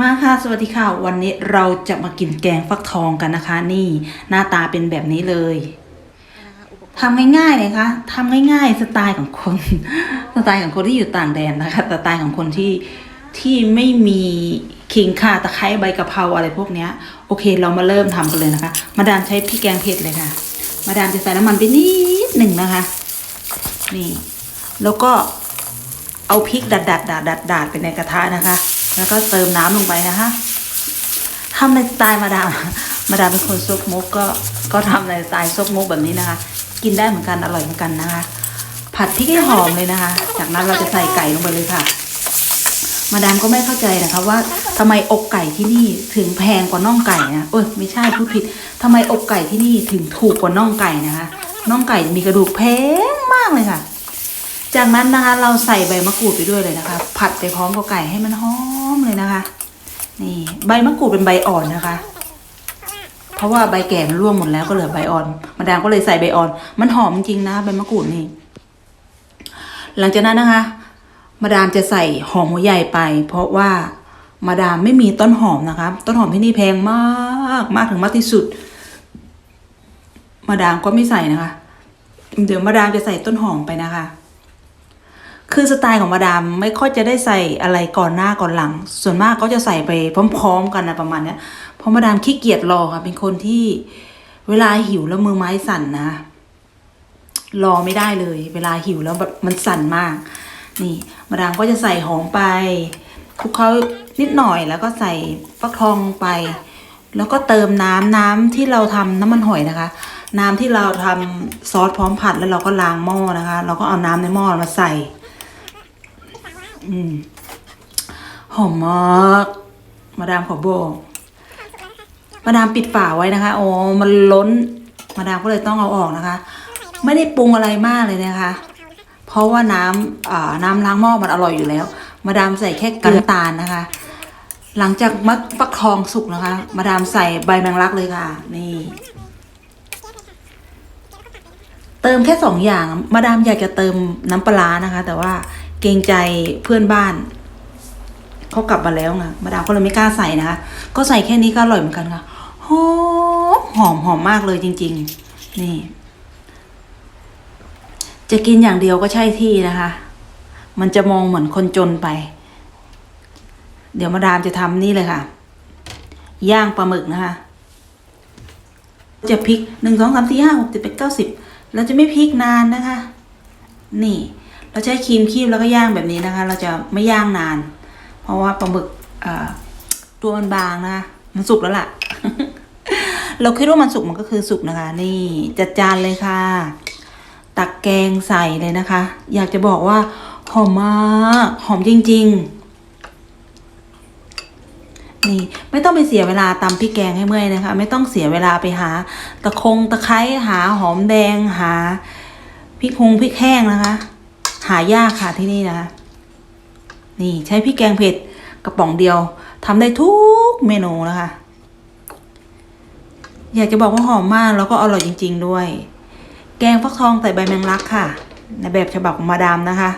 มาค่ะ สวัสดีค่ะ วันนี้เราจะมากินแกงฟักทองกันนะคะ นี่หน้าตาเป็นแบบนี้เลยทำง่ายๆเลยค่ะทำง่ายๆ สไตล์ของคน สไตล์ของคนที่อยู่ต่างแดนนะคะ สไตล์ของคนที่ที่ไม่มีขิงข่าตะไคร้ใบกะเพราอะไรพวกเนี้ย โอเค เรามาเริ่มทำกันเลยนะคะ มาดามใช้พริกแกงเผ็ดเลยค่ะ มาดามจะใส่น้ำมันไปนิดหนึ่งนะคะ นี่ แล้วก็เอาพริกดัดดัดดาดดัดดาดไปในกระทะนะคะ แล้วก็เติมน้ำลงไปนะคะทำในสไตล์มาดามมาดามเป็นคนซกมกก็ก็ทำในสไตล์ซกมกแบบนี้นะคะ กินได้เหมือนกันอร่อยเหมือนกันนะคะ ผัดพริกให้หอมเลยนะคะ จากนั้นเราจะใส่ไก่ลงไปเลยค่ะ มาดามก็ไม่เข้าใจนะคะว่าทำไมอกไก่ที่นี่ถึงแพงกว่าน่องไก่นะเอ้ยไม่ใช่พูดผิดทำไมอกไก่ที่นี่ถึงถูกกว่าน่องไก่นะคะน่องไก่มีกระดูกแพงมากเลยค่ะ จากนั้นนะคะเราใส่ใบมะกรูดไปด้วยเลยนะคะ ผัดไปพร้อมกับไก่ให้มันหอม เลยนะคะ นี่ใบมะกรูดเป็นใบอ่อนนะคะ เพราะว่าใบแก่มันร่วงหมดแล้วก็เหลือใบอ่อนมาดามก็เลยใส่ใบอ่อน มันหอมจริงนะใบมะกรูดนี่ หลังจากนั้นนะคะ มาดามจะใส่หอมหัวใหญ่ไป เพราะว่ามาดามไม่มีต้นหอมนะคะ ต้นหอมที่นี่แพงมากมากถึงมากที่สุด มาดามก็ไม่ใส่นะคะ เดี๋ยวมาดามจะใส่ต้นหอมไปนะคะ คือสไตล์ของมาดามไม่ค่อยจะได้ใส่อะไรก่อนหน้าก่อนหลัง ส่วนมากก็จะใส่ไปพร้อม ๆ กันนะประมาณเนี้ยเพราะมาดามขี้เกียจรอค่ะ เป็นคนที่เวลาหิวแล้วมือไม้สั่นนะ รอไม่ได้เลย เวลาหิวแล้วแบบมันสั่นมาก นี่มาดามก็จะใส่หอมไปคลุกเคล้านิดหน่อยแล้วก็ใส่ฟักทองไป แล้วก็เติมน้ำน้ำที่เราทำน้ำมันหอยนะคะ น้ำที่เราทำซอสพร้อมผัดแล้วเราก็ล้างหม้อนะคะ เราก็เอาน้ำในหม้อมาใส่ อืมหอมมาก มาดามขอบอก มาดามปิดฝาไว้นะคะ โอ้มันล้น มาดามก็เลยต้องเอาออกนะคะ ไม่ได้ปรุงอะไรมากเลยนะคะ เพราะว่าน้ำน้ำล้างหม้อมันอร่อยอยู่แล้ว มาดามใส่แค่เกลือตาลนะคะ หลังจากมัดฟักทองสุกนะคะ มาดามใส่ใบแมงลักเลยค่ะ นี่ เติมแค่สองอย่าง มาดามอยากจะเติมน้ำปลานะคะ แต่ว่า เกรงใจเพื่อนบ้านเขากลับมาแล้วนะมาดามก็เลยไม่กล้าใส่นะคะก็ใส่แค่นี้ก็อร่อยเหมือนกันค่ะหอมหอมหอมมากเลยจริง ๆ นี่ จะกินอย่างเดียวก็ใช่ที่นะคะ มันจะมองเหมือนคนจนไป เดี๋ยวมาดามจะทำนี่เลยค่ะ ย่างปลาหมึกนะคะ จะพริกหนึ่งสองสามสี่ห้าหกเจ็ดแปดเก้าสิบเราจะไม่พริกนานนะคะ นี่ เราใช้ครีมคีบแล้วก็ย่างแบบนี้นะคะ เราจะไม่ย่างนาน เพราะว่าปลาหมึกตัวมันบางนะคะมันสุกแล้วล่ะ เราคิดว่ามันสุกมันก็คือสุกนะคะ นี่จัดจานเลยค่ะ ตักแกงใส่เลยนะคะ อยากจะบอกว่าหอมมากหอมจริง ๆ นี่ไม่ต้องไปเสียเวลาตำพริกแกงให้เมื่อยนะคะ ไม่ต้องเสียเวลาไปหา ตะคงตะไคร้หาหอมแดงหาพริกพงพริกแห้งนะคะ หายากค่ะที่นี่นะคะนี่ใช้พริกแกงเผ็ดกระป๋องเดียวทำได้ทุกเมนูนะคะ อยากจะบอกว่าหอมมากแล้วก็อร่อยจริง ๆ ด้วย แกงฟักทองใส่ใบแมงลักค่ะ ในแบบฉบับของมาดามนะคะ